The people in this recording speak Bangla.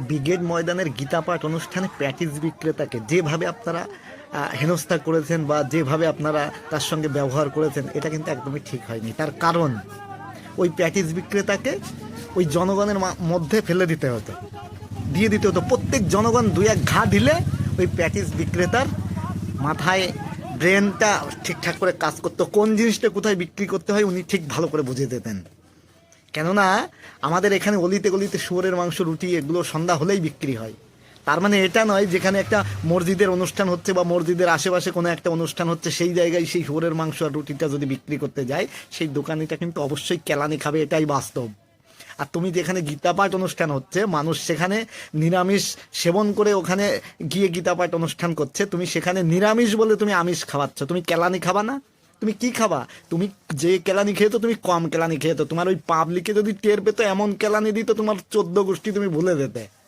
ব্রিগেড ময়দানের গীতাপাঠ অনুষ্ঠানে প্যাটিস বিক্রেতাকে যেভাবে আপনারা হেনস্থা করেছেন বা যেভাবে আপনারা তার সঙ্গে ব্যবহার করেছেন, এটা কিন্তু একদমই ঠিক হয়নি। তার কারণ, ওই প্যাটিস বিক্রেতাকে ওই জনগণের মধ্যে ফেলে দিতে হতো। দিয়ে দিতে হতো। প্রত্যেক জনগণ দুই এক ঘা দিলে ওই প্যাটিস বিক্রেতার মাথায় ব্রেনটা ঠিকঠাক করে কাজ করতো। কোন জিনিসটা কোথায় বিক্রি করতে হয় উনি ঠিক ভালো করে বুঝিয়ে দিতেন। কেননা আমাদের এখানে অলিতে গলিতে শুয়োরের মাংস, রুটি এগুলো সন্ধ্যা হলেই বিক্রি হয়। তার মানে এটা নয় যেখানে একটা মসজিদের অনুষ্ঠান হচ্ছে বা মসজিদের আশেপাশে কোনো একটা অনুষ্ঠান হচ্ছে, সেই জায়গায় সেই শুয়োরের মাংস আর রুটিটা যদি বিক্রি করতে যায়, সেই দোকানিটা কিন্তু অবশ্যই কেলানি খাবে, এটাই বাস্তব। আর তুমি যেখানে গীতাপাঠ অনুষ্ঠান হচ্ছে, মানুষ সেখানে নিরামিষ সেবন করে ওখানে গিয়ে গীতাপাঠ অনুষ্ঠান করছে, তুমি সেখানে নিরামিষ বলে তুমি আমিষ খাওয়াচ্ছ। তুমি কেলানি খাবা না? তুমি কি খাবা? তুমি যে কেলানি খেয়েছো, তুমি কম কেলানি খেয়েছো। তোমার ওই পাবলিকে যদি টের পেতো, এমন কেলানি দিত তোমার চোদ্দ গোষ্ঠী তুমি ভুলে যেতে।